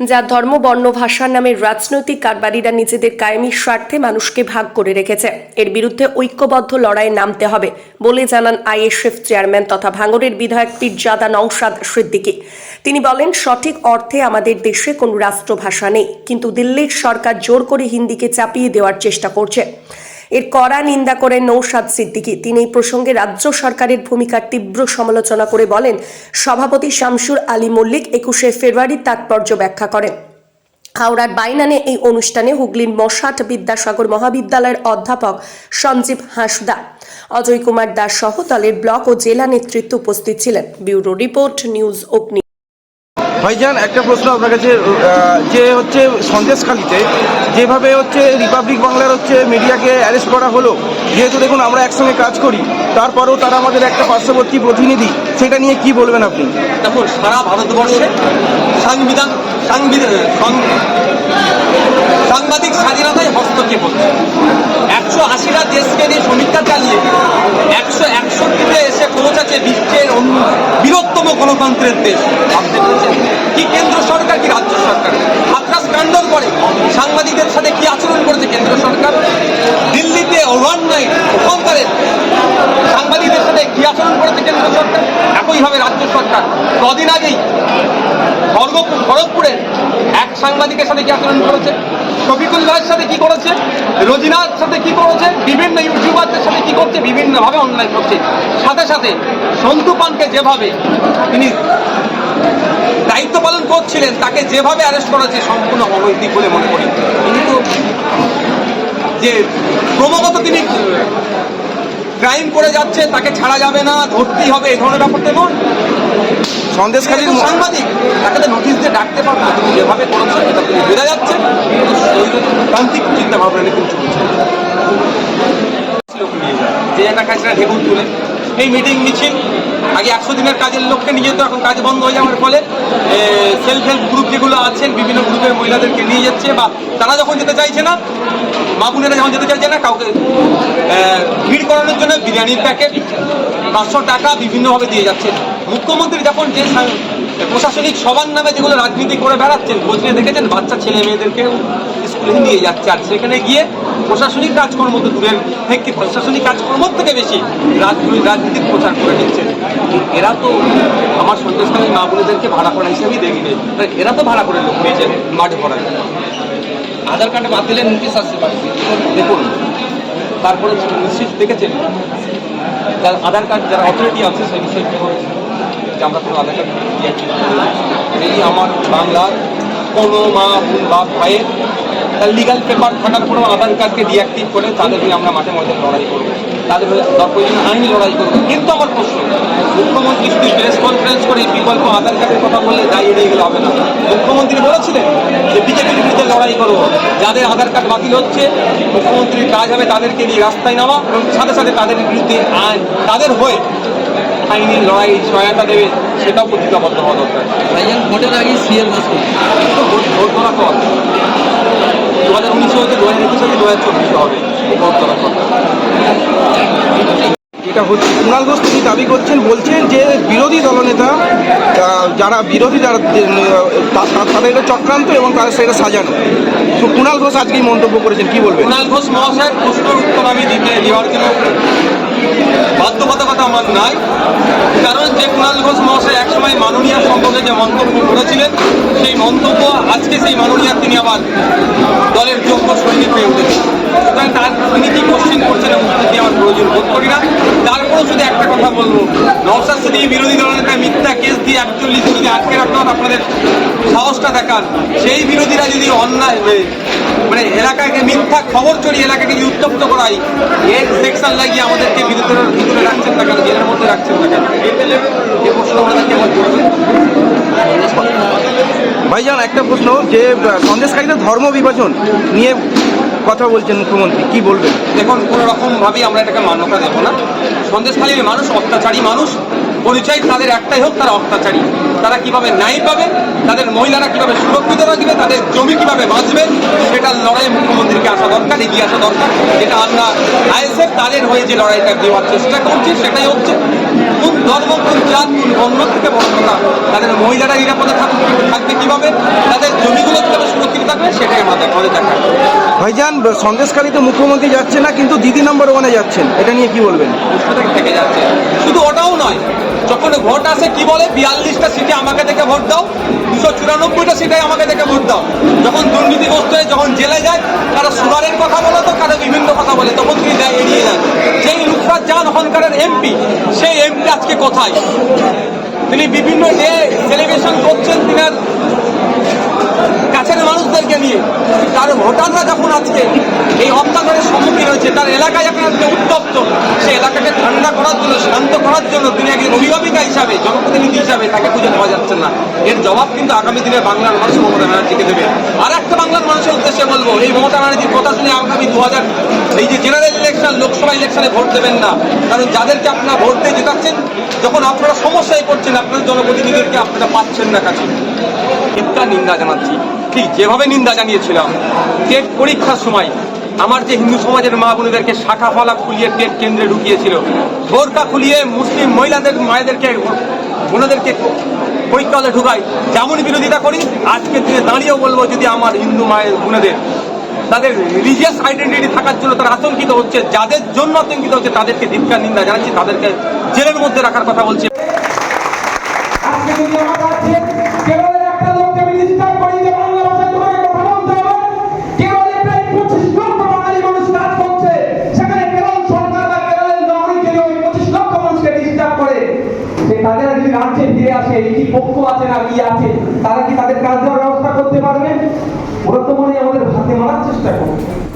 যা ধর্ম, বর্ণ ভাষার নামে রাজনৈতিক কারবারিরা নিজেদের কায়েমি স্বার্থে মানুষকে ভাগ করে রেখেছে। এর বিরুদ্ধে ঐক্যবদ্ধ লড়াইয়ে নামতে হবে বলে জানান আইএসএফ চেয়ারম্যান তথা ভাঙড়ের বিধায়ক পীরজাদা নৌসাদ সিদ্দিকী। তিনি বলেন, সঠিক অর্থে আমাদের দেশে কোনো রাষ্ট্রভাষা নেই, কিন্তু দিল্লির সরকার জোর করে হিন্দিকে চাপিয়ে দেওয়ার চেষ্টা করছে। এর কড়া নিন্দা করেন নৌসাদ সিদ্দিকী। তিনি এই প্রসঙ্গে রাজ্য সরকারের ভূমিকার তীব্র সমালোচনা করে বলেন, সভাপতি শামসুর আলী মল্লিক একুশে ফেব্রুয়ারির তাৎপর্য ব্যাখ্যা করেন। হাওড়ার বাইনানে এই অনুষ্ঠানে হুগলির মশাট বিদ্যাসাগর মহাবিদ্যালয়ের অধ্যাপক সঞ্জীব হাঁসদা, অজয় কুমার দাস সহ দলের ব্লক ও জেলা নেতৃত্ব উপস্থিত ছিলেন। ব্যুরো রিপোর্ট, নিউজ অগ্নি। ভাইজান, একটা প্রশ্ন আপনার কাছে যে হচ্ছে সন্দেশখালিতে যেভাবে হচ্ছে রিপাবলিক বাংলার হচ্ছে মিডিয়াকে অ্যারেস্ট করা হলো, যেহেতু দেখুন আমরা একসঙ্গে কাজ করি, তারপরেও তারা আমাদের একটা পার্শ্ববর্তী প্রতিনিধি, সেটা নিয়ে কি বলবেন আপনি? দেখুন, সারা ভারতবর্ষে সাংবিধান সাংবিধান সাংবাদিক স্বাধীনতায় হস্তক্ষেপ হচ্ছে একশো আশিটা দেশকে নিয়ে সমীক্ষা চালিয়ে একশো একষট্টিতে এসে পৌঁছাচ্ছে বিশ্বের অন্য বৃহত্তম গণতন্ত্রের দেশ? কি কেন্দ্র সরকার, কি রাজ্য সরকার? হাতরাস কাণ্ডর করে সাংবাদিকদের সাথে কি আচরণ করেছে কেন্দ্র সরকার? দিল্লিতে ওভার নাইট ওখানকারের সাংবাদিকদের সাথে কি আচরণ করেছে কেন্দ্র সরকার? একইভাবে রাজ্য সরকার। কদিন আগেই খড়গপুর খড়গপুরের এক সাংবাদিকের সাথে কি আচরণ করেছে? শফিকুল ভাইয়ের সাথে কি করেছে? রোজিনার সাথে কি করেছে? বিভিন্ন ইউটিউবারদের সাথে কি করছে? বিভিন্নভাবে অনলাইন করছে। সাথে সাথে সন্তু পানকে যেভাবে তিনি দায়িত্ব পালন করছিলেন, তাকে যেভাবে অ্যারেস্ট করা হয়েছে সম্পূর্ণ অনৈতিক বলে মনে করি। তিনি তো যে ক্রমাগত তিনি ক্রাইম করে যাচ্ছে, তাকে ছাড়া যাবে না, ধরতেই হবে এই ধরনের ব্যাপারটা নয় সন্দেশখালির সাংবাদিক তাকে তো নোটিশ দিয়ে ডাকতে পারব। তিনি যেভাবে করেছেন এটা তিনি বোঝা যাচ্ছে প্রান্তিক চিন্তা ভাবনা নিয়ে যায়। যে কাজ সেটা ঢেকুন তুলে এই মিটিং মিছিল আগে একশো দিনের কাজের লোককে নিয়ে যেত এখন কাজ বন্ধ হয়ে যাওয়ার ফলে সেলফ হেল্প গ্রুপ যেগুলো আছেন বিভিন্ন গ্রুপের মহিলাদেরকে নিয়ে যাচ্ছে বা তারা যখন যেতে চাইছে না মা বোনেরা যখন যেতে চাইছে না কাউকে ভিড় করানোর জন্য বিরিয়ানির প্যাকেট পাঁচশো টাকা বিভিন্নভাবে দিয়ে যাচ্ছেন। মুখ্যমন্ত্রী যখন যে প্রশাসনিক সবার নামে যেগুলো রাজনীতি করে বেড়াচ্ছেন, খোঁজ নিয়ে দেখেছেন, বাচ্চা ছেলে মেয়েদেরকে স্কুলে নিয়ে যাচ্ছে। আর সেখানে গিয়ে প্রশাসনিক কাজকর্ম তো দূরের থেকে, প্রশাসনিক কাজকর্ম থেকে বেশি রাজনীতির প্রচার করে নিচ্ছে এরা তো আমার সন্দেশকালী মা বোনেদেরকে ভাড়া করা হিসেবেই দেখিনি তাই এরা তো ভাড়া করে লোক নিয়েছে মাঠ ভরায়। আধার কার্ডে বাদ দিলে নোটিশ আসছে দেখুন, তারপরে নিশ্চিত দেখেছেন যার আধার কার্ড যারা অথরিটি আছে, সেই বিষয়ে কি হয়েছে যে আমরা কোনো আধার কার্ড এই আমার বাংলার কোনো মা, বোন বা ভাইয়ের তার লিগাল পেপার থাকার পরেও আধার কার্ডকে ডিঅ্যাক্টিভ করে তাদের আমরা মাঠে মধ্যে লড়াই করব। তাদের দরকার আইনি লড়াই করবে। কিন্তু আমার প্রশ্ন। মুখ্যমন্ত্রী শুধু প্রেস কনফারেন্স করে বিকল্প আধার কার্ডের কথা বললে দায়ী এড়িয়ে গেলে হবে না। মুখ্যমন্ত্রী বলেছিলেন যে বিজেপির বিরুদ্ধে লড়াই করব যাদের আধার কার্ড বাতিল হচ্ছে মুখ্যমন্ত্রীর কাজ হবে তাদেরকে নিয়ে রাস্তায় নামা এবং সাথে সাথে তাদের বিরুদ্ধে আইন তাদের হয়ে আইনি লড়াই সহায়তা দেবে সেটাও প্রতিজ্ঞাবদ্ধ হওয়া দরকার। ভোটের আগে সিএর বাস তো ভোট ভোট করা তো দু হাজার উনিশে হচ্ছে দু হাজার একুশে দু হাজার চব্বিশে হবে ভোট করা কথা যেটা হচ্ছে, কুণাল ঘোষ তিনি দাবি করছেন, বলছেন যে বিরোধী দলনেতা যারা বিরোধী যারা তাদের এটা চক্রান্ত এবং তাদের সেটা সাজানো। তো কুণাল ঘোষ আজকেই মন্তব্য করেছেন, কি বলবেন? কুণাল ঘোষ মহাশয়ের প্রশ্নের উত্তর আমি দিতে দেওয়ার জন্য বাধ্যবাধকতা আমার নাই। কারণ যে কুণাল ঘোষ মহাশয় একসময় মাননীয় সম্পর্কে যে মন্তব্য করেছিলেন, সেই মন্তব্য আজকে সেই মাননীয় তিনি আবার দলের যোগ্য সৈনিক হয়ে উঠেছেন তার তিনি কি কোশ্চেন করছেন এবং উত্তর দিয়ে আমার প্রয়োজন বোধ করি না তারপরেও শুধু একটা কথা বলব সিদ্দিকী বিরোধী দলনেতা মিথ্যা কেস দিয়ে একচল্লিশ যদি আটকে রাখতে হবে আপনাদের সাহসটা দেখান। সেই বিরোধীরা যদি অন্যায় হয়ে মানে এলাকাকে মিথ্যা খবর চড়িয়ে এলাকাকে যদি উত্তপ্ত করাই এর সেকশন লাগিয়ে আমাদেরকে ভিতরে ভিতরে রাখছেন না কেন? জেলের মধ্যে রাখছেন না কেন? এই প্রশ্ন আমাদেরকে আমার করবেন ভাইজান একটা প্রশ্ন যে সন্দেশকারীদের ধর্ম বিভাজন নিয়ে কথা বলছেন মুখ্যমন্ত্রী কি বলবেন? দেখুন কোনো রকমভাবেই আমরা এটাকে মান্যতা দেবো না। সন্দেশখালীর মানুষ অত্যাচারী মানুষ পরিচয় তাদের একটাই হোক, তারা অত্যাচারী। তারা কীভাবে ন্যায় পাবে, তাদের মহিলারা কীভাবে সুরক্ষিত রাখবে, তাদের জমি কীভাবে বাঁচবে সেটার লড়াই মুখ্যমন্ত্রীকে আসা দরকার, এগিয়ে আসা দরকার। যেটা আমরা আইএসএফ, তাদের হয়ে যে লড়াইটা দেওয়ার চেষ্টা করছি, সেটাই হচ্ছে কোন ধর্ম, কোন জাত, কোন বর্ণ থেকে বড় কথা তাদের মহিলারা নিরাপদে থাকবে থাকবে কীভাবে? তাদের জমিগুলো কীভাবে সুরক্ষিত থাকবে সেটাই আমাদের আমাদের দেখা ভাইজান, সন্দেশখালীতে মুখ্যমন্ত্রী যাচ্ছে না, কিন্তু দিদি নাম্বার ওয়ানে যাচ্ছেন। এটা নিয়ে কি বলবেন? থেকে যাচ্ছে? শুধু ওটাও নয়, যখন ভোট আসে, কি বলে? বিয়াল্লিশটা সিটে আমাকে দেখে ভোট দাও, দুশো চুরানব্বইটা সিটে আমাকে দেখে ভোট দাও। যখন দুর্নীতিগ্রস্ত হয়ে যখন জেলে যায়, কারও সুগারের কথা বলে তো, কারও বিভিন্ন কথা বলে, তখন তিনি এড়িয়ে যান যেই লুকরাত যান ওখানকারের এমপি সেই এমপি আজকে কোথায়? তিনি বিভিন্ন ডে সেলিব্রেশন করছেন তিনার তার ভোটাররা যখন আজকে এই অত্যাচারের সম্মুখীন হয়েছে, তার এলাকায় যখন আজকে উত্তপ্ত। সেই এলাকাকে ঠান্ডা করার জন্য, শান্ত করার জন্য তিনি একজন অভিভাবিকা হিসাবে, জনপ্রতিনিধি হিসাবে তাকে খুঁজে পাওয়া যাচ্ছে না। এর জবাব কিন্তু আগামী দিনে বাংলার মানুষ মমতা ব্যানার্জিকে দেবে। আর একটা বাংলার মানুষের উদ্দেশ্যে বলব, এই মমতা ব্যানার্জির কথা শুনে আগামী দু হাজার এই যে জেনারেল ইলেকশন লোকসভা ইলেকশনে ভোট দেবেন না। কারণ যাদেরকে আপনারা ভোট দিয়ে জেতাচ্ছেন, যখন আপনারা সমস্যায় পড়ছেন, আপনার জনপ্রতিনিধিদেরকে আপনারা পাচ্ছেন না কাছে। তীব্র নিন্দা জানাচ্ছি। ঠিক যেভাবে নিন্দা জানিয়েছিলাম, টেট পরীক্ষার সময় আমার যে হিন্দু সমাজের মা বোনেদেরকে শাখা ফলা খুলিয়ে টেট কেন্দ্রে ঢুকিয়েছিল, বোরকা খুলিয়ে মুসলিম মহিলাদের, মায়েদেরকে, বোনেদেরকে পরীক্ষা হলে ঢুকাই। যেমন বিরোধিতা করি, আজকের দিনে দাঁড়িয়েও বলব যদি আমার হিন্দু মায়ের বোনেদের, তাদের রিলিজিয়াস আইডেন্টিটি থাকার জন্য তারা আতঙ্কিত হচ্ছে, যাদের জন্য আতঙ্কিত হচ্ছে, তাদেরকে ধিক্কার নিন্দা জানাচ্ছি, তাদেরকে জেলের মধ্যে রাখার কথা বলছি। যে তাদের যদি রাজ্যে ফিরে আসে এই কি পক্ষ আছে না কি আছে? তারা কি তাদের কাজ দেওয়ার ব্যবস্থা করতে পারবে? ওরা তো মনে আমাদের হাতে মারার চেষ্টা করবে।